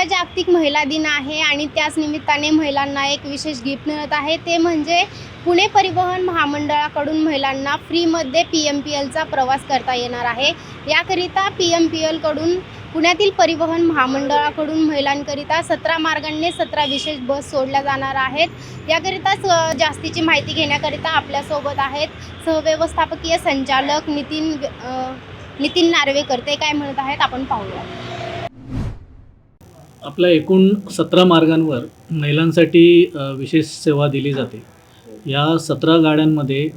उद्या जागतिक महिला दिन आहे आणि त्याच निमित्ताने महिलांना एक विशेष गिफ्ट मिळत आहे. ते म्हणजे पुणे परिवहन महामंडळाकडून महिलांना फ्रीमध्ये पी एम पी एलचा प्रवास करता येणार आहे. याकरिता पी एम पी एलकडून पुण्यातील परिवहन महामंडळाकडून महिलांकरिता सतरा मार्गांनी सतरा विशेष बस सोडल्या जाणार आहेत. याकरिताच स जास्तीची माहिती घेण्याकरिता आपल्यासोबत आहेत सहव्यवस्थापकीय संचालक नितीन नितीन नार्वेकर. ते काय म्हणत आहेत आपण पाहूया. आपल्या एकूण सतरा मार्गांवर महिलांसाठी विशेष सेवा दिली जाते. या सतरा गाड्यांमध्ये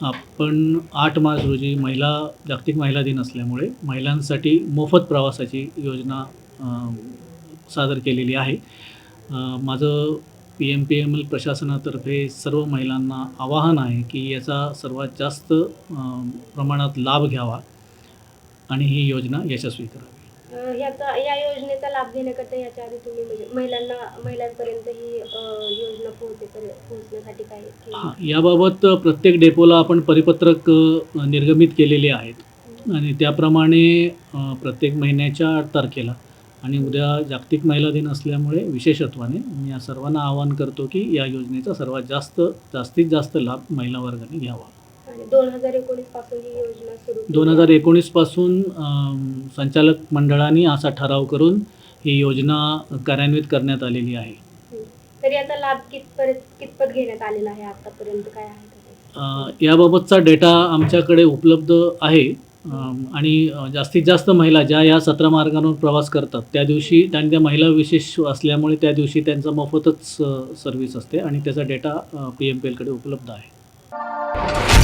आपण आठ मार्च रोजी महिला जागतिक महिला दिन असल्यामुळे महिलांसाठी मोफत प्रवासाची योजना सादर केलेली आहे. माझं P M P M L प्रशासनातर्फे सर्व महिलांना आवाहन आहे की याचा सर्वात जास्त प्रमाणात लाभ घ्यावा आणि ही योजना यशस्वी करावी. ह्याचा या योजनेचा लाभ घेण्याकरता याच्या आधी तुम्ही म्हणजे महिलांना महिलांपर्यंत ही योजना पोहोचे पोहोचण्यासाठी काय? हां याबाबत प्रत्येक डेपोला आपण परिपत्रक निर्गमित केलेले आहेत. आणि त्याप्रमाणे प्रत्येक महिन्याच्या आठ तारखेला आणि उद्या जागतिक महिला दिन असल्यामुळे विशेषत्वाने मी या सर्वांना आवाहन करतो की या योजनेचा सर्वात जास्त जास्तीत जास्त लाभ महिला वर्गाने घ्यावा. आणि दोन हजार एकोणीसपासून ही योजना सुरू दोन हजार एकोणीसपासून संचालक मंडळाने असा ठराव करून ही योजना कार्यान्वित करण्यात आलेली आहे. तर याचा लाभ कितपर्यंत कितपत घेण्यात आलेला आहे? आतापर्यंत काय आहे? अ, याबाबतचा डेटा आमच्याकडे उपलब्ध आहे. अम, आणि अ, जास्तीत जास्त महिला ज्या या सतरा मार्गांवर प्रवास करतात त्या दिवशी आणि त्या महिला विशेष असल्यामुळे त्या दिवशी त्यांचा मोफतच सर्व्हिस असते आणि त्याचा डेटा पी एम पी एलकडे उपलब्ध आहे.